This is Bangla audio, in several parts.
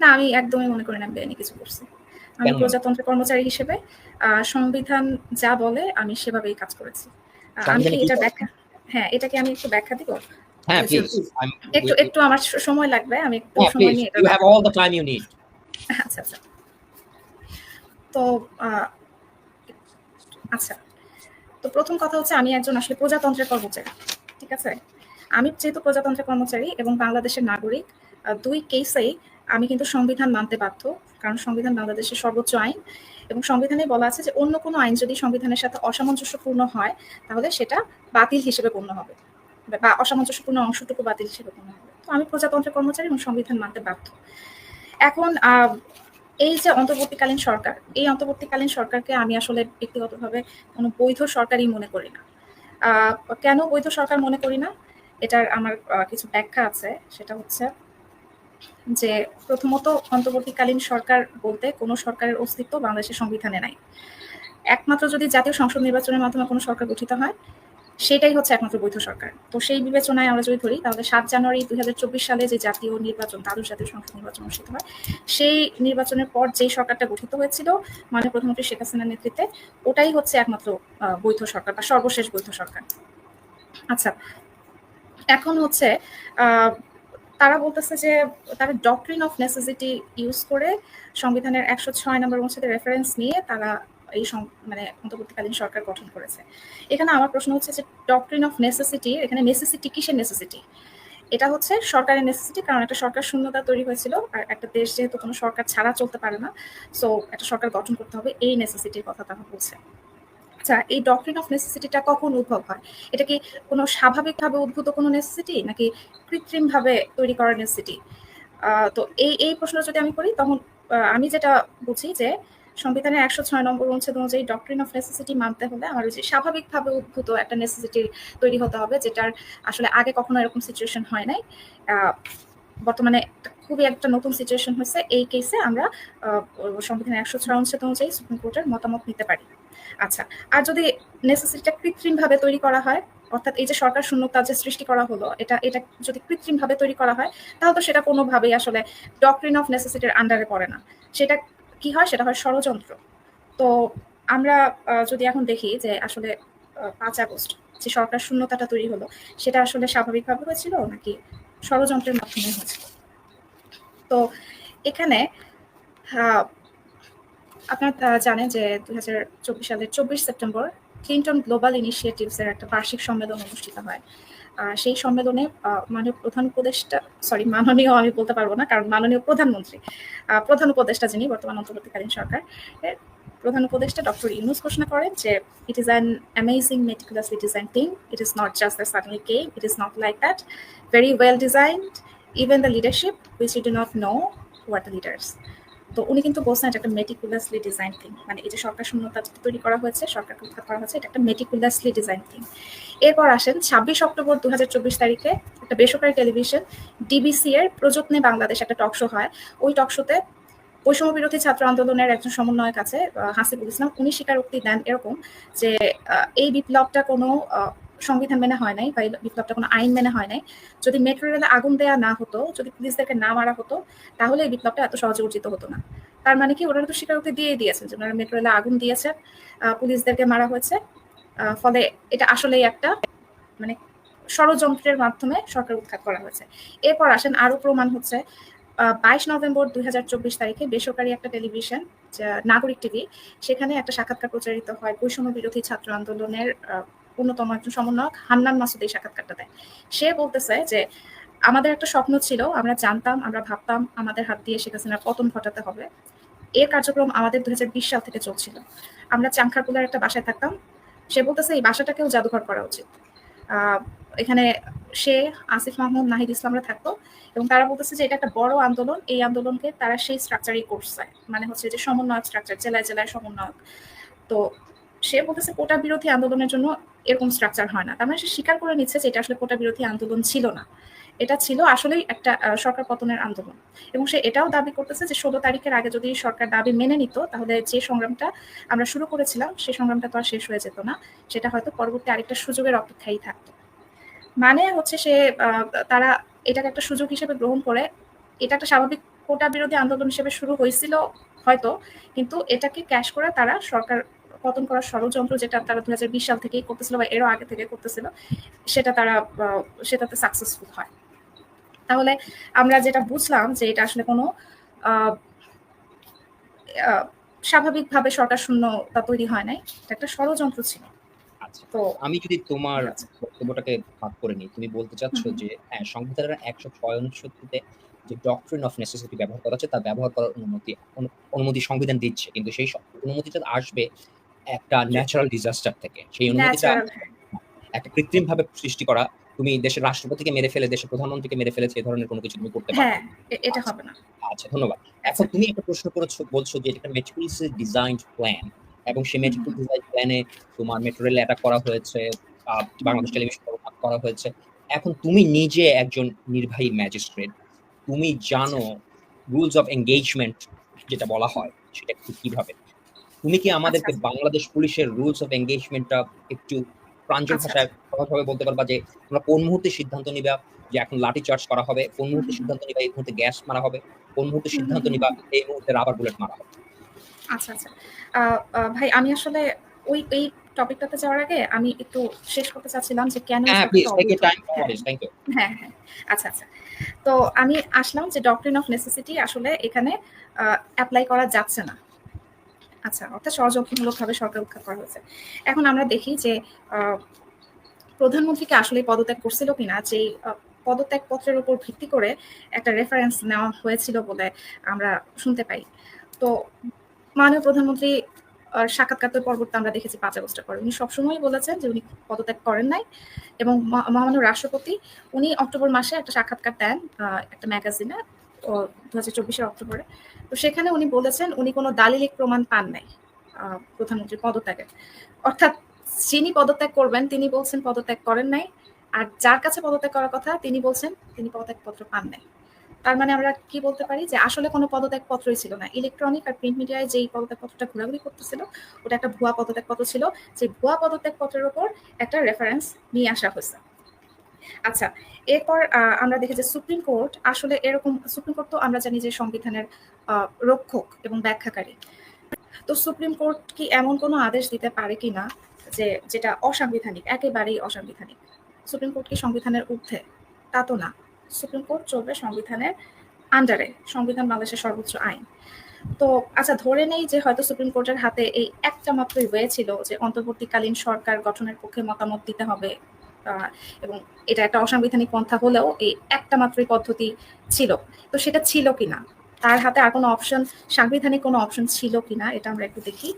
না আমি একদমই মনে করি না আমি বেআইনি কিছু করছি। আমি? প্রজাতন্ত্রের কর্মচারী হিসেবে সংবিধান যা বলে আমি সেভাবেই কাজ করেছি। আমি এটা ব্যাখ্যা হ্যাঁ এটাকে আমি একটু ব্যাখ্যা দিব? হ্যাঁ একটু একটু আমার সময় লাগবে আমি একটু সময় নিয়ে you have all the time you need আচ্ছা আচ্ছা। তো আহ, আচ্ছা। তো প্রথম কথা হচ্ছে আমি একজন আসলে প্রজাতন্ত্রের কর্মচারী ঠিক আছে? আমি যেহেতু প্রজাতন্ত্রের কর্মচারী এবং বাংলাদেশের নাগরিক দুই কেসেই আমি কিন্তু সংবিধান মানতে বাধ্য, কারণ সংবিধান বাংলাদেশের সর্বোচ্চ আইন। এবং সংবিধানে বলা আছে যে অন্য কোনো আইন যদি সংবিধানের সাথে অসামঞ্জস্যপূর্ণ হয়, তাহলে সেটা বাতিল হিসেবে গণ্য হবে। বা অসামঞ্জস্যপূর্ণ অংশটুকু বাতিল হিসেবে গণ্য হবে। তো আমি প্রজাতন্ত্রের কর্মচারী এবং সংবিধান মানতে বাধ্য। এখন এই যে অন্তর্বর্তীকালীন সরকার, এই অন্তর্বর্তীকালীন সরকারকে আমি আসলে ব্যক্তিগতভাবে কোনো বৈধ সরকারই মনে করি না। কেন বৈধ সরকার মনে করি না? এটার আমার কিছু ব্যাখ্যা আছে। সেটা হচ্ছে যে প্রথমত অন্তর্বর্তীকালীন সরকার বলতে কোনো সরকারের অস্তিত্ব বাংলাদেশের সংবিধানে নাই। একমাত্র যদি জাতীয় সংসদ নির্বাচনের মাধ্যমে কোনো সরকার গঠিত হয়, সেটাই হচ্ছে একমাত্র বৈধ সরকার। তো সেই বিবেচনায় আমরা যদি ধরি, তাহলে সাত জানুয়ারি দুই হাজার চব্বিশ সালে যে জাতীয় নির্বাচন দ্বাদশ জাতীয় সংসদ নির্বাচন অনুষ্ঠিত হয়, সেই নির্বাচনের পর যেই সরকারটা গঠিত হয়েছিল মাননীয় প্রধানমন্ত্রী শেখ হাসিনার নেতৃত্বে, ওটাই হচ্ছে একমাত্র বৈধ সরকার বা সর্বশেষ বৈধ সরকার। আচ্ছা এখন হচ্ছে তারা বলতেছে যে তারা ডক্ট্রিন অফ নেসেসিটি ইউজ করে সংবিধানের একশো ছয় নম্বর অনুচ্ছেদের রেফারেন্স নিয়ে তারা এই মানে অন্তর্বর্তীকালীন সরকার গঠন করেছে। এখানে আমার প্রশ্ন হচ্ছে যে ডক্ট্রিন অফ নেসেসিটি এখানে নেসেসিটি কিসের নেসেসিটি এটা হচ্ছে সরকারের নেসেসিটি কারণ একটা সরকার শূন্যতা তৈরি হয়েছিল আর একটা দেশ যেহেতু কোনো সরকার ছাড়া চলতে পারে না সো একটা সরকার গঠন করতে হবে, এই নেসেসিটির কথা তারা বলছে। আচ্ছা এই ডক্ট্রিন অফ নেসেসিটিটা কখন উদ্ভব হয়? এটা কি কোনো স্বাভাবিকভাবে উদ্ভূত কোনো নেসেসিটি নাকি কৃত্রিমভাবে তৈরি করার নেসেসিটি তো এই এই প্রশ্ন যদি আমি করি, তখন আমি যেটা বুঝি যে সংবিধানের একশো ছয় নম্বর অনুচ্ছেদ অনুযায়ী ডক্ট্রিন অফ নেসেসিটি মানতে হলে আমার যে স্বাভাবিকভাবে উদ্ভূত একটা নেসেসিটি তৈরি হতে হবে, যেটার আসলে আগে কখনো এরকম সিচুয়েশন হয় নাই। বর্তমানে খুবই একটা নতুন সিচুয়েশন হয়েছে, এই কেসে আমরা সংবিধানের একশো ছয় অনুচ্ছেদ অনুযায়ী সুপ্রিম কোর্টের মতামত নিতে পারি। আচ্ছা আর যদি নেসেসিটিটা কৃত্রিম ভাবে তৈরি করা হয় অর্থাৎ এই যে সরকার শূন্যতা যে সৃষ্টি করা হলো এটা এটা যদি কৃত্রিম ভাবে তৈরি করা হয় তাহলে তো সেটা কোনোভাবেই আসলে ডক্ট্রিন অফ নেসেসিটির আন্ডারে পড়ে না। সেটা কি হয়? সেটা হয় ষড়যন্ত্র। তো আমরা যদি এখন দেখি যে আসলে পাঁচ আগস্ট যে সরকার শূন্যতাটা তৈরি হলো সেটা আসলে স্বাভাবিকভাবে হয়েছিল নাকি ষড়যন্ত্রের মাধ্যমে হয়েছিল? তো এখানে আহ, আপনারা জানেন যে দু হাজার চব্বিশ সালের চব্বিশ সেপ্টেম্বর ক্লিন্টন গ্লোবাল ইনিশিয়েটিভসের একটা বার্ষিক সম্মেলন অনুষ্ঠিত হয়। সেই সম্মেলনে মাননীয় প্রধান উপদেষ্টা, সরি মাননীয় আমি বলতে পারব না, কারণ মাননীয় প্রধানমন্ত্রী প্রধান উপদেষ্টা যিনি বর্তমান অন্তর্বর্তীকালীন সরকার প্রধান উপদেষ্টা ডক্টর ইউনুস ঘোষণা করেন যে it is an amazing meticulously design thing it is not just the suddenly came it is not like that very well designed even the leadership which you do not know who are the leaders তো উনি কিন্তু বলছেন এটা একটা মেটিকুলাসলি ডিজাইন থিং মানে এই যে সরকার শূন্যতা তৈরি করা হয়েছে উৎখাত করা হয়েছে, এটা একটা মেটিকুলাসলি ডিজাইন থিং এরপর আসেন, ছাব্বিশ অক্টোবর দু হাজার চব্বিশ তারিখে একটা বেসরকারি টেলিভিশন ডিবিসি এর প্রযত্নে বাংলাদেশ একটা টক শো হয়। ওই টক শোতে বৈষম্য বিরোধী ছাত্র আন্দোলনের একজন সমন্বয়ক আছে হাসিবুল ইসলাম। উনি স্বীকারোক্তি দেন এরকম যে এই বিপ্লবটা কোনো সংবিধান মেনে হয় নাই, বা বিপ্লবটা কোনো আইন মেনে হয় নাই। যদি মেট্রো রেলে আগুন দেয়া না হতো, যদি পুলিশদেরকে না মারা হতো, তাহলে এই বিপ্লবটা এত সহজে অর্জিত হতো না। তার মানে কি, ওনারা তো স্বীকারোক্তি দিয়ে দিয়েছেন যে ওনারা মেট্রো রেলে আগুন দিয়েছেন পুলিশদেরকে মারা হয়েছে ফলে এটা আসলেই একটা মানে ষড়যন্ত্রের মাধ্যমে সরকার উৎখাত করা হয়েছে। এরপর আসেন আরও প্রমাণ হচ্ছে বাইশ নভেম্বর দুই হাজার চব্বিশ তারিখে বেসরকারি একটা টেলিভিশন নাগরিক টিভি, সেখানে একটা সাক্ষাৎকার প্রচারিত হয় বৈষম্য বিরোধী ছাত্র আন্দোলনের অন্যতম একজন সমন্বয়ক হান্নান মাসুদ এই সাক্ষাৎকারটা দেয়। সে বলতেছে যে, আমাদের একটা স্বপ্ন ছিল, আমরা জানতাম, আমরা ভাবতাম আমাদের হাত দিয়ে শেখ হাসিনার পতন ঘটাতে হবে। এর কার্যক্রম আমাদের দুই সাল থেকে চলছিল। আমরা চাংখারপুলার একটা বাসায় থাকতাম। সে বলতেছে, এই বাসাটাকেও জাদুঘর করা উচিত। এখানে সে, আসিফ মাহমুদ, নাহিদ ইসলামরা থাকতো এবং তারা বলতেছে যে, এটা একটা বড় আন্দোলন। এই আন্দোলনকে তারা সেই স্ট্রাকচারই করছে। মানে হচ্ছে যে, সমন্বয়ক স্ট্রাকচার জেলায় জেলায় সমন্বয়ক। তো সে বলতেছে, কোটা বিরোধী আন্দোলনের জন্য এরকম স্ট্রাকচার হয় না। তার মানে সে স্বীকার করে নিচ্ছে যে এটা আসলে কোটা বিরোধী আন্দোলন ছিল না। এটা ছিল আসলেই একটা সরকার পতনের আন্দোলন। এবং সে এটাও দাবি করতেছে যে ষোলো তারিখের আগে যদি সরকার দাবি মেনে নিত, তাহলে যে সংগ্রামটা আমরা শুরু করেছিলাম সেই সংগ্রামটা তো আর শেষ হয়ে যেত না। সেটা হয়তো পরবর্তী আরেকটা সুযোগের অপেক্ষাই থাকতো। মানে হচ্ছে সে তারা এটাকে একটা সুযোগ হিসেবে গ্রহণ করে। এটা একটা স্বাভাবিক কোটা বিরোধী আন্দোলন হিসেবে শুরু হয়েছিল হয়তো, কিন্তু এটাকে ক্যাশ করে তারা সরকার পতন করার ষড়যন্ত্র যেটা তারা দুই হাজার বিশ সাল থেকেই করতেছিল বা এরও আগে থেকে করতেছিল সেটা তারা সেটাতে সাকসেসফুল হয়। তাহলে আমরা যেটা বুঝলাম যে এটা আসলে কোনো স্বাভাবিকভাবে সরকার শূন্যতা তৈরি হয় নাই এটা একটা ষড়যন্ত্র ছিল। আচ্ছা তো আমি যদি তোমার। বক্তব্যটাকে ভাগ করে নিই তুমি বলতে চাচ্ছ যে হ্যাঁ সংবিধানের একশো ছয় অনুচ্ছেদটিতে যে ডক্ট্রিন অফ নেসেসিটি ব্যবহার করা হচ্ছে তার ব্যবহার করার অনুমতি অনুমতি সংবিধান দিচ্ছে কিন্তু সেই অনুমতিটা আসবে একটা ন্যাচারাল ডিজাস্টার থেকে। সেই অনুমতিটা একটা কৃত্রিম ভাবে সৃষ্টি করা। তুমি দেশের রাষ্ট্রপতিকে মেরে ফেলে দেশের প্রধানমন্ত্রীকে মেরে ফেলেছে এই ধরনের কোনো কিছু তুমি করতে পারো হ্যাঁ এটা হবে না। আচ্ছা ধন্যবাদ। এখন তুমি একটা প্রশ্ন করেছ বলছো যে এটা মেটিকুলাসলি ডিজাইনড প্ল্যান এবং সেই মেটিকুলাস ডিজাইন প্ল্যানে তোমার মেট্রো রেল অ্যাটাক করা হয়েছে বাংলাদেশ টেলিভিশন করা হয়েছে। এখন তুমি নিজে একজন নির্বাহী ম্যাজিস্ট্রেট তুমি জানো রুলস অফ এঙ্গেজমেন্ট যেটা বলা হয় সেটা কীভাবে? তুমি কি আমাদেরকে আচ্ছা। বাংলাদেশ পুলিশের রুলস অফ এঙ্গেজমেন্টটা একটু প্রাঞ্জল আচ্ছা, ভাষায় সহজভাবে বলতে পারবা যে তোমরা কোন মুহূর্তে সিদ্ধান্ত নিবা যে এখন লাঠি চার্জ করা হবে? কোন মুহূর্তে সিদ্ধান্ত নিবা এই মুহূর্তে গ্যাস মারা হবে? কোন মুহূর্তে সিদ্ধান্ত নিবা এই মুহূর্তে রাবার বুলেট মারা হবে? আচ্ছা আচ্ছা। ভাই আমি আসলে ওই এই টপিকটাতে যাওয়ার আগে আমি একটু শেষ করতে চাচ্ছিলাম যে কেন হ্যাঁ, হ্যাঁ। হ্যাঁ আচ্ছা আচ্ছা। তো আমি আসলাম যে ডক্টরিন অফ নেসেসিটি আসলে এখানে অ্যাপ্লাই করা যাচ্ছে না। আচ্ছা অর্থাৎ ষড়যন্ত্রমূলকভাবে সরকার উৎখাত করা হয়েছে। এখন আমরা দেখি যে প্রধানমন্ত্রীকে আসলে পদত্যাগ করছিল কিনা, যে পদত্যাগ পত্রের উপর ভিত্তি করে একটা রেফারেন্স নেওয়া হয়েছিল বলে আমরা শুনতে পাই। তো মাননীয় প্রধানমন্ত্রী সাক্ষাৎকার পরবর্তী আমরা দেখেছি পাঁচ আগস্টের পরে। উনি সবসময়ই বলেছেন যে, উনি পদত্যাগ করেন নাই এবং মহামান্য রাষ্ট্রপতি, উনি অক্টোবর মাসে একটা সাক্ষাৎকার দেন একটা ম্যাগাজিনে দু হাজার চব্বিশের অক্টোবরে। তো সেখানে উনি বলেছেন উনি কোনো দালিলিক প্রমাণ পান নাই প্রধানমন্ত্রী পদত্যাগের। অর্থাৎ যিনি পদত্যাগ করবেন, তিনি বলছেন পদত্যাগ করেন নাই, আর যার কাছে পদত্যাগ করার কথা, তিনি বলছেন তিনি পদত্যাগপত্র পান নাই। তার মানে আমরা কি বলতে পারি যে আসলে কোনো পদত্যাগ পত্রই ছিল না। ইলেকট্রনিক আর প্রিন্ট মিডিয়ায় যেই পদত্যাগ পত্রটা ঘোরাঘুরি করতেছিল, ওটা একটা ভুয়া পদত্যাগ পত্র ছিল। যে ভুয়া পদত্যাগ পত্রের উপর একটা রেফারেন্স নিয়ে আসা হয়েছে। আচ্ছা এরপর আমরা দেখি যে সুপ্রিম কোর্ট আসলে এরকম, সুপ্রিম কোর্ট তো আমরা জানি যে সংবিধানের রক্ষক এবং ব্যাখ্যাকারী। তো সুপ্রিম কোর্ট কি এমন কোনো আদেশ দিতে পারে কি না যে, যেটা অসাংবিধানিক, একেবারেই অসাংবিধানিক? সুপ্রিম কোর্ট কি সংবিধানের ঊর্ধ্বে? তা তো না। সুপ্রিম কোর্ট চলবে সংবিধানের আন্ডারে, সংবিধান বাংলাদেশের সর্বোচ্চ আইন। তো আচ্ছা ধরে নেই যে হয়তো সুপ্রিম কোর্টের হাতে এই একটা মাত্রই ওয়ে ছিল যে অন্তর্বর্তীকালীন সরকার গঠনের পক্ষে মতামত দিতে হবে। এবং এটা একটা অসাংবিধানিক পন্থা হলেও এই একটা মাত্রই পদ্ধতি ছিল। তো সেটা ছিল কিনা? তার হাতে আর কোনো অপশন সাংবিধানিক কোনো অপশন ছিল কি না এটা আমরা একটু দেখি।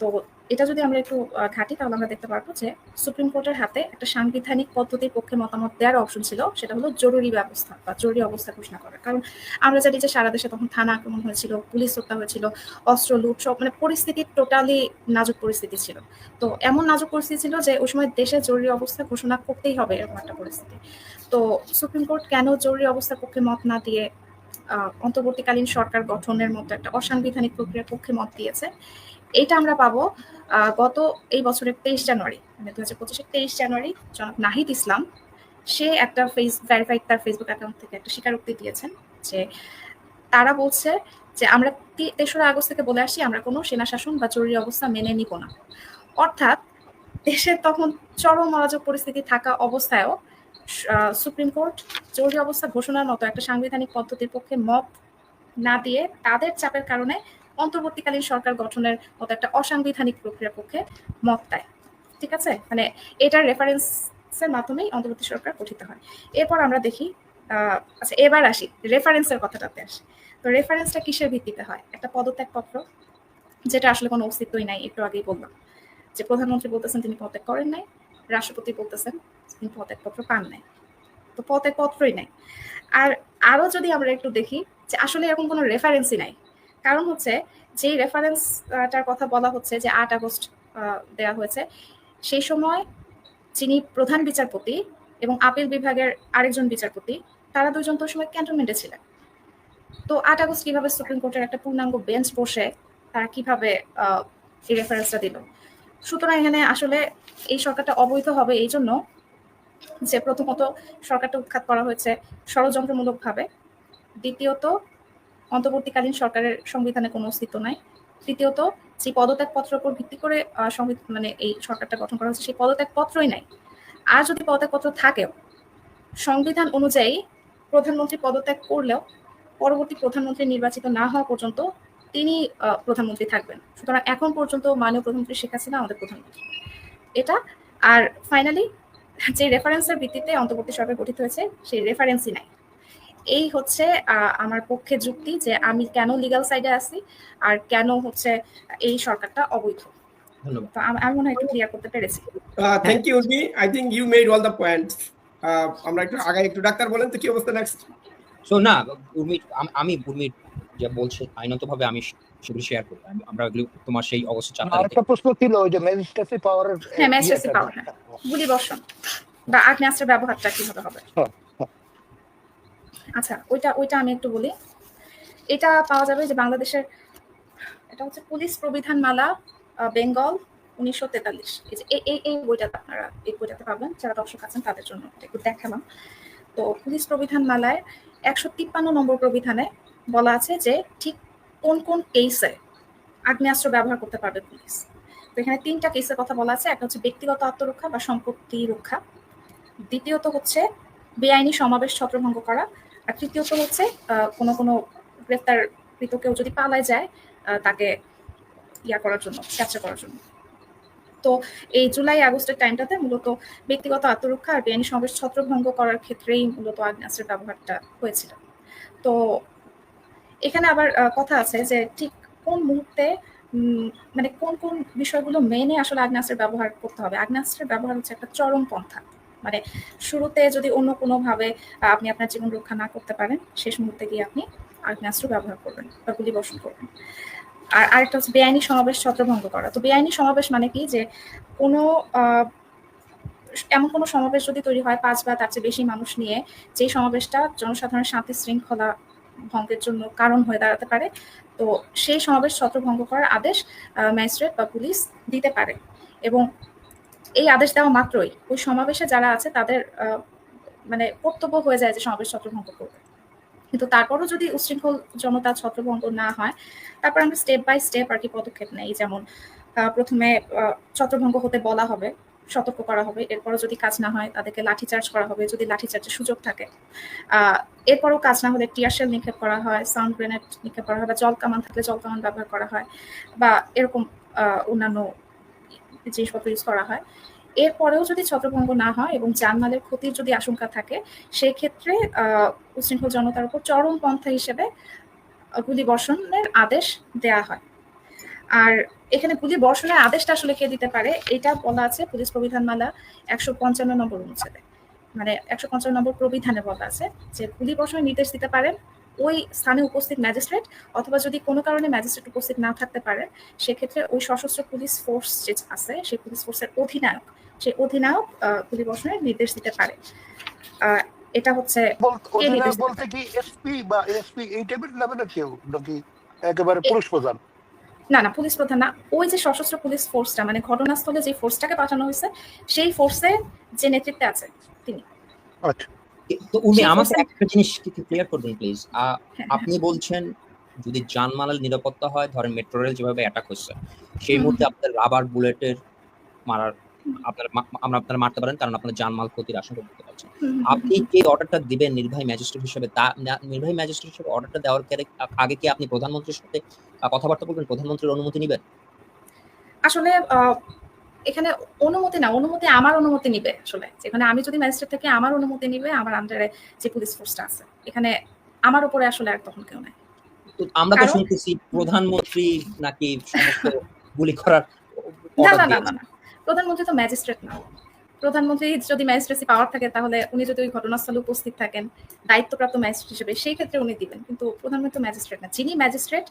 তো এটা যদি আমরা একটু ঘাটি, তাহলে আমরা দেখতে পারব যে সুপ্রিম কোর্টের হাতে একটা সাংবিধানিক পদ্ধতির পক্ষে মতামত দেওয়ার অপশন ছিল, সেটা হলো জরুরি ব্যবস্থা বা জরুরি অবস্থা ঘোষণা করা। কারণ আমরা জানি যে সারা দেশে তখন থানা আক্রমণ হয়েছিল, পুলিশ হত্যা হয়েছিল, অস্ত্র লুট, সব মানে পরিস্থিতি টোটালি নাজুক পরিস্থিতি ছিল। তো এমন নাজুক পরিস্থিতি ছিল যে ওই সময় দেশে জরুরি অবস্থা ঘোষণা করতেই হবে এরকম একটা পরিস্থিতি। তো সুপ্রিম কোর্ট কেন জরুরি অবস্থার পক্ষে মত না দিয়ে অন্তর্বর্তীকালীন সরকার গঠনের মতো একটা অসাংবিধানিক প্রক্রিয়ার পক্ষে মত দিয়েছে? এইটা আমরা পাবো গত এই বছরের তেইশ জানুয়ারি মানে দু হাজার পঁচিশের তেইশ জানুয়ারি জনাব নাহিদ ইসলাম, সে একটা ফেস ভেরিফাইড তার ফেসবুক অ্যাকাউন্ট থেকে একটা স্বীকারোক্তি দিয়েছেন যে তারা বলছে যে আমরা তেসরা আগস্ট থেকে বলে আসি, আমরা কোনো সেনা শাসন বা জরুরি অবস্থা মেনে নিব না। অর্থাৎ দেশের তখন চরম অরাজক পরিস্থিতি থাকা অবস্থায়ও সুপ্রিম কোর্ট জরুরি অবস্থা ঘোষণার মতো একটা সাংবিধানিক পদ্ধতির পক্ষে মত না দিয়ে তাদের চাপের কারণে অন্তর্বর্তীকালীন সরকার গঠনের মতো একটা অসাংবিধানিক প্রক্রিয়ার পক্ষে মত দেয়। ঠিক আছে? মানে এটার রেফারেন্সের মাধ্যমেই অন্তর্বর্তী সরকার গঠিত হয়। এরপর আমরা দেখি আচ্ছা এবার আসি রেফারেন্সের কথাটাতে আসি। তো রেফারেন্সটা কিসের ভিত্তিতে হয়? একটা পদত্যাগ পত্র যেটা আসলে কোনো অস্তিত্বই নাই, একটু আগেই বললাম। যে প্রধানমন্ত্রী বলতেছেন, তিনি পদত্যাগ করেন নাই। রাষ্ট্রপতি বলতেছেন, তিনি পদত্যাগপত্র পান নাই। তো পদত্যাগপত্রই নাই। আর আরও যদি আমরা একটু দেখি, যে আসলে এরকম কোনো রেফারেন্সই নাই। কারণ হচ্ছে যেই রেফারেন্সটার কথা বলা হচ্ছে যে আট আগস্ট দেওয়া হয়েছে, সেই সময় যিনি প্রধান বিচারপতি এবং আপিল বিভাগের আরেকজন বিচারপতি, তারা দুজন তো সময় ক্যান্টনমেন্টে ছিলেন। তো আট আগস্ট কীভাবে সুপ্রিম কোর্টের একটা পূর্ণাঙ্গ বেঞ্চ বসে তারা কীভাবে এই রেফারেন্সটা দিল? সুতরাং এখানে আসলে এই সরকারটা অবৈধ হবে এই জন্য যে প্রথমত সরকারটা উৎখাত করা হয়েছে ষড়যন্ত্রমূলকভাবে, দ্বিতীয়ত অন্তর্বর্তীকালীন সরকারের সংবিধানে কোনো অস্তিত্ব নাই। তৃতীয়ত, যে পদত্যাগপত্রের উপর ভিত্তি করে মানে এই সরকারটা গঠন করা হচ্ছে, সেই পদত্যাগপত্রই নাই। আর যদি পদত্যাগপত্র থাকেও, সংবিধান অনুযায়ী প্রধানমন্ত্রী পদত্যাগ করলেও, পরবর্তী প্রধানমন্ত্রী নির্বাচিত না হওয়া পর্যন্ত তিনি প্রধানমন্ত্রী থাকবেন। সুতরাং এখন পর্যন্ত মাননীয় প্রধানমন্ত্রী শেখ হাসিনা আমাদের প্রধানমন্ত্রী। এটা, আর ফাইনালি যে রেফারেন্সের ভিত্তিতে অন্তর্বর্তী সরকার গঠিত হয়েছে, সেই রেফারেন্সই নাই। এই হচ্ছে আহ, আমার পক্ষে যুক্তি যে আমি কেন লিগ্যাল সাইডে আছি আর কেন হচ্ছে এই সরকারটা অবৈধ। ধন্যবাদ। তো আম- মনে হয় একটু ক্লিয়ার করতে পেরেছি। Thank you Urmi I think you made all the points আমরা একটু আগাই একটু ডাক্তার বলেন তো কি অবস্থা নেক্সট সো না উর্মি আমি উর্মির যে বলছে আইনতভাবে আমি সেগুলো শেয়ার করব। আমরা এগুলো তোমার সেই অবস্থা চাপটা আরেকটা প্রশ্ন ছিল ওই যে ম্যাজিস্ট্রেসি পাওয়ারের হ্যাঁ, power, হ্যাঁ। গুলি বর্ষণ বা আগ্নেয়াস্ত্রের ব্যবহারটা কীভাবে হবে? হ্যাঁ। আচ্ছা ওইটা ওইটা আমি একটু বলি। এটা পাওয়া যাবে যে বাংলাদেশের, এটা হচ্ছে পুলিশ প্রবিধান মালা বেঙ্গল উনিশশো তেতাল্লিশ। এই যে, এই- এই বইটাতে আপনারা এই বইটাতে পাবেন, যারা দর্শক আছেন তাদের জন্য এটা একটু দেখালাম। তো পুলিশ প্রবিধান মালায় একশো তিপ্পান্ন নম্বর প্রবিধানে বলা আছে যে ঠিক কোন কোন কেসে আগ্নেয়াস্ত্র ব্যবহার করতে পারবে পুলিশ। তো এখানে তিনটা কেসের কথা বলা আছে, একটা হচ্ছে ব্যক্তিগত আত্মরক্ষা বা সম্পত্তি রক্ষা। দ্বিতীয়ত হচ্ছে বেআইনি সমাবেশ ছত্রভঙ্গ করা। আর তৃতীয়ত হচ্ছে কোনো কোনো গ্রেফতারকৃত কেউ যদি পালায় যায় তাকে ইয়া করার জন্য ক্যাপচার করার জন্য। তো এই জুলাই, আগস্টের টাইমটাতে মূলত ব্যক্তিগত আত্মরক্ষা আর বেআইনি সমাবেশ ছত্রভঙ্গ করার ক্ষেত্রেই মূলত আগ্নেয়াস্ত্রের ব্যবহারটা হয়েছিল। তো এখানে আবার কথা আছে যে ঠিক কোন মুহূর্তে মানে কোন কোন বিষয়গুলো মেনে আসলে আগ্নেয়াস্ত্রের ব্যবহার করতে হবে? আগ্নেয়াস্ত্রের ব্যবহার হচ্ছে একটা চরম পন্থা। মানে শুরুতে যদি অন্য কোনোভাবে আপনি আপনার জীবন রক্ষা না করতে পারেন, শেষ মুহূর্তে গিয়ে আপনি আগ্নেয়াস্ত্র ব্যবহার করবেন বা গুলি বর্ষণ করবেন। আর আরেকটা হচ্ছে বেআইনি সমাবেশ ছত্রভঙ্গ করা। তো বেআইনি সমাবেশ মানে কি? যে কোনো এমন কোনো সমাবেশ যদি তৈরি হয় পাঁচ বা তার চেয়ে বেশি মানুষ নিয়ে যে সমাবেশটা জনসাধারণের শান্তি শৃঙ্খলা ভঙ্গের জন্য কারণ হয়ে দাঁড়াতে পারে, তো সেই সমাবেশ ছত্রভঙ্গ করার আদেশ ম্যাজিস্ট্রেট বা পুলিশ দিতে পারে। এবং এই আদেশ দেওয়া মাত্রই। ওই সমাবেশে যারা আছে, তাদের মানে কর্তব্য হয়ে যায় যে সমাবেশ ছত্রভঙ্গ করবে কিন্তু তারপরও যদি উশৃঙ্খল জনতা ছত্রভঙ্গ না হয়, তারপর আমরা স্টেপ বাই স্টেপ আর কি পদক্ষেপ নেই। যেমন প্রথমে ছত্রভঙ্গ হতে বলা হবে, সতর্ক করা হবে। এরপরও যদি কাজ না হয়, তাদেরকে লাঠিচার্জ করা হবে। যদি লাঠিচার্জের সুযোগ থাকে এরপরও কাজ না হলে টিয়ারশেল নিক্ষেপ করা হয়, সাউন্ড গ্রেনেড নিক্ষেপ করা হয় বা জল কামান থাকলে জল কামান ব্যবহার করা হয় বা এরকম অন্যান্য জিনিসপত্র ইউজ করা হয়। এরপরেও যদি ছত্রভঙ্গ না হয় এবং জানমালের ক্ষতির যদি আশঙ্কা থাকে সেই ক্ষেত্রে উশৃঙ্খল জনতার উপর চরম পন্থা হিসেবে গুলি বর্ষণের আদেশ দেয়া হয়। আর এখানে গুলি বর্ষণের আদেশটা আসলে কে দিতে পারে, এটা বলা আছে পুলিশ প্রবিধানমালা একশো পঞ্চান্ন নম্বর অনুচ্ছেদে। মানে একশো পঞ্চান্ন নম্বর প্রবিধানে বলা আছে যে গুলি বর্ষণের নির্দেশ দিতে পারেন ওই স্থানে উপস্থিত ম্যাজিস্ট্রেট অথবা যদি কোনো কারণে ম্যাজিস্ট্রেট উপস্থিত না থাকতে পারে সেক্ষেত্রে ওই সশস্ত্র পুলিশ ফোর্স যে আছে সেই পুলিশ ফোর্সের অধিনায়ক সেই অধিনায়ক গুলি নির্দেশ দিতে পারে। এটা হচ্ছে বলতে কি এসপি বা এসপি এই টাইপের লেভেলের কেউ নাকি একেবারে পুলিশ প্রধান? না না পুলিশ প্রধান না। ওই যে সশস্ত্র পুলিশ ফোর্সটা মানে ঘটনাস্থলে যে ফোর্সটাকে পাঠানো হয়েছে সেই ফোর্সে যে নেতৃত্বে আছে তিনি। আচ্ছা। তো উনি আমাকে একটা জিনিস ক্লিয়ার করবেন প্লিজ আপনি বলছেন যদি জানমালের নিরাপত্তা হয় ধরেন মেট্রো রেল যেভাবে অ্যাটাক হচ্ছে সেই মুহূর্তে আপনার রাবার বুলেটের মারার আপনার আমরা আপনারা মারতে পারেন কারণ আপনার জানমাল ক্ষতির আশঙ্কা করতে পারছেন। আপনি যে অর্ডারটা দিবেন নির্বাহী ম্যাজিস্ট্রেট হিসেবে? তা নির্বাহী ম্যাজিস্ট্রেট হিসেবে অর্ডারটা দেওয়ার আগে কি আপনি প্রধানমন্ত্রীর সাথে কথাবার্তা বলবেন? প্রধানমন্ত্রীর অনুমতি নেবেন? আসলে এখানে অনুমতি না অনুমতি আমার অনুমতি নিবে আসলে। যেখানে আমি যদি ম্যাজিস্ট্রেট থেকে আমার অনুমতি নিবে আমার আন্ডারে যে পুলিশ ফোর্সটা আছে। এখানে আমার উপরে আসলে আর তখন কেউ নাই। আমরা তো শুনতেছি প্রধানমন্ত্রী নাকি সমস্ত গুলি করার না না না না না। প্রধানমন্ত্রী তো ম্যাজিস্ট্রেট না। প্রধানমন্ত্রী যদি ম্যাজিস্ট্রেসি পাওয়ার থাকে, তাহলে উনি যদি ওই ঘটনাস্থলে উপস্থিত থাকেন, দায়িত্বপ্রাপ্ত ম্যাজিস্ট্রেট হিসেবে, সেই ক্ষেত্রে উনি দিবেন। কিন্তু প্রধানমন্ত্রী ম্যাজিস্ট্রেট না, যিনি ম্যাজিস্ট্রেট,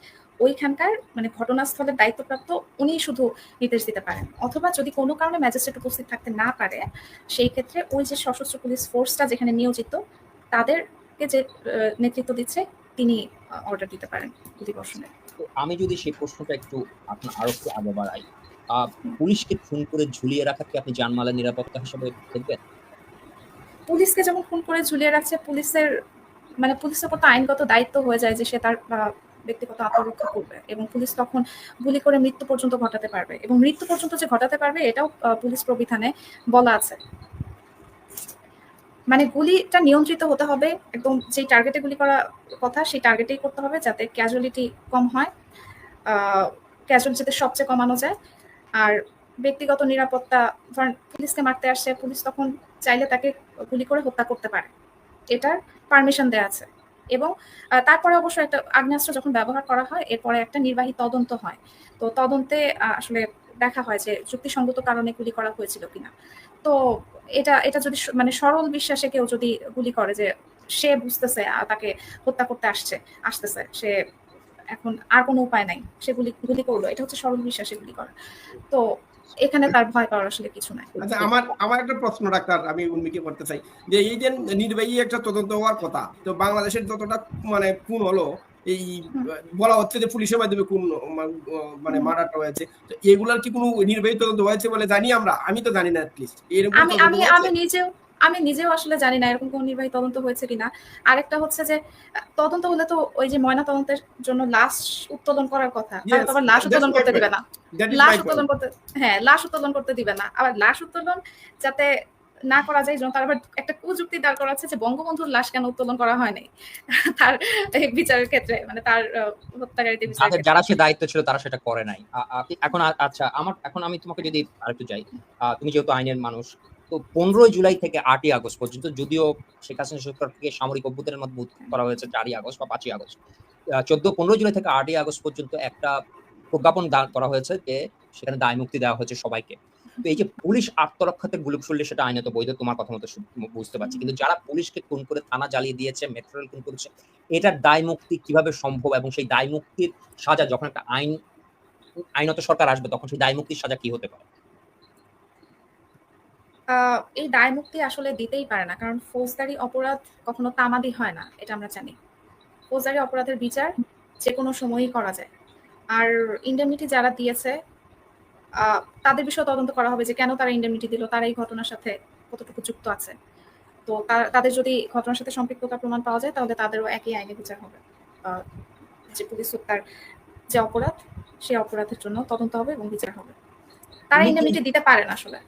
ওইখানকার মানে ঘটনাস্থলের দায়িত্বপ্রাপ্ত উনি শুধু নির্দেশ দিতে পারেন। অথবা যদি কোনো কারণে ম্যাজিস্ট্রেট উপস্থিত থাকতে না পারে, সেই ক্ষেত্রে ওই যে সশস্ত্র পুলিশ ফোর্সটা যেখানে নিয়োজিত, তাদেরকে যে নেতৃত্ব দিচ্ছে, তিনি অর্ডার দিতে পারেন গুলি বর্ষণের। তো আমি যদি সেই প্রশ্নটা একটু আপনার আরও একটু আগে বাড়াই পুলিশকে খুন করে ঝুলিয়ে রাখা কি আপনি জানমালের নিরাপত্তা হিসেবে দেখবেন? পুলিশকে যেমন খুন করে ঝুলিয়ে রাখছে, পুলিশের মানে পুলিশের উপর তো আইনগত দায়িত্ব হয়ে যায় যে সে তার ব্যক্তিগত আত্মরক্ষা করবে এবং পুলিশ তখন গুলি করে মৃত্যু পর্যন্ত ঘটাতে পারবে এবং মৃত্যু পর্যন্ত যে ঘটাতে পারবে এটাও পুলিশ প্রবিধানে বলা আছে। মানে গুলিটা নিয়ন্ত্রিত হতে হবে, একদম যেই টার্গেটে গুলি করা কথা সেই টার্গেটেই করতে হবে যাতে ক্যাজুয়ালিটি কম হয় ক্যাজুয়াল যাতে সবচেয়ে কমানো যায়। আর ব্যক্তিগত নিরাপত্তা পুলিশকে মারতে আসছে পুলিশ তখন চাইলে তাকে গুলি করে হত্যা করতে পারে। এটার পারমিশন দেওয়া আছে। এবং তারপরে অবশ্য একটা আগ্নেয়াস্ত্র যখন ব্যবহার করা হয়, এরপরে একটা নির্বাহী তদন্ত হয়। তো তদন্তে আসলে দেখা হয় যে যুক্তিসঙ্গত কারণে গুলি করা হয়েছিল কিনা। তো এটা এটা যদি মানে সরল বিশ্বাসে কেউ যদি গুলি করে যে সে বুঝতেছে তাকে হত্যা করতে আসছে, আসতেছে, সে এখন আর কোনো উপায় নাই। সে গুলি গুলি করল। এটা হচ্ছে সরল বিশ্বাসে গুলি করা। তো এখানে তার ভয় পাওয়ার আসলে কিছু নাই। আচ্ছা আমার আমার একটা প্রশ্ন ডাক্তার আমি উন্মিকে করতে চাই। যে এই যে নির্বাহী একটা তদন্ত হওয়ার কথা তো বাংলাদেশের যতটা মানে কোন হলো এই বলা হচ্ছে যে পুলিশের মাধ্যমে কোন মানে মার্ডারটা হয়েছে। তো এগুলার কি কোনো নির্বাহী তদন্ত হয়েছে বলে জানি আমরা? আমি তো জানি না অ্যাটলিস্ট আমি আমি আমি নিজেও আমি নিজেও আসলে জানি না এরকম কোনো নির্বাহী তদন্ত হয়েছে কিনা। আরেকটা হচ্ছে যে তদন্ত হলে তো ওই যে ময়না তদন্তের জন্য লাশ উত্তোলন করার কথা আবার লাশ উত্তোলন করতে দিবে না। লাশ উত্তোলন করতে হ্যাঁ লাশ উত্তোলন করতে দিবে না। আবার লাশ উত্তোলন যাতে না করা যায় তার আবার একটা কুযুক্তি দাঁড় করা আছে যে বঙ্গবন্ধুর লাশ কেন উত্তোলন করা হয় নাই? তার বিচারের ক্ষেত্রে মানে তার হত্যাকারীদের বিচারের তাদের যারা সে দায়িত্ব ছিল তারা সেটা করে নাই। এখন আচ্ছা আমার এখন আমি তোমাকে যদি আরেকটু যাই। আহ, তুমি যেহেতু আইনের মানুষ তো পনেরোই জুলাই থেকে আটই আগস্ট পর্যন্ত যদিও শেখ হাসিনা সরকারকে সামরিক অভ্যুত্থানের মধ্যে করা হয়েছে চারই আগস্ট বা পাঁচই আগস্ট। চোদ্দ পনেরো জুলাই থেকে আটই আগস্ট পর্যন্ত একটা প্রজ্ঞাপন করা হয়েছে যে সেখানে দায় মুক্তি দেওয়া হয়েছে সবাইকে। তো এই যে পুলিশ আত্মরক্ষাতে গুলি করলে সেটা আইনত বৈধ, তোমার কথা মতো বুঝতে পারছি। কিন্তু যারা পুলিশকে খুন করে থানা জ্বালিয়ে দিয়েছে মেট্রো রেল খুন করেছে, এটার দায় মুক্তি কীভাবে সম্ভব এবং সেই দায় মুক্তির সাজা যখন একটা আইন, আইনত সরকার আসবে তখন সেই দায় মুক্তির সাজা কি হতে পারে? এই দায় মুক্তি আসলে দিতেই পারে না। কারণ ফৌজদারি অপরাধ কখনো তামাদি হয় না এটা আমরা জানি। ফৌজদারি অপরাধের বিচার যে কোনো সময়ই করা যায়। আর ইন্ডেমনিটি যারা দিয়েছে তাদের বিষয়ে তদন্ত করা হবে যে কেন তারা ইন্ডেমনিটি দিল তারা এই ঘটনার সাথে কতটুকু যুক্ত আছে। তো তাদের যদি ঘটনার সাথে সম্পৃক্ততা প্রমাণ পাওয়া যায় তাহলে তাদেরও একই আইনে বিচার হবে। আহ, যে পুলিশ হত্যার যে অপরাধ সেই অপরাধের জন্য তদন্ত হবে এবং বিচার হবে। তারা ইন্ডেমনিটি দিতে পারে না আসলে।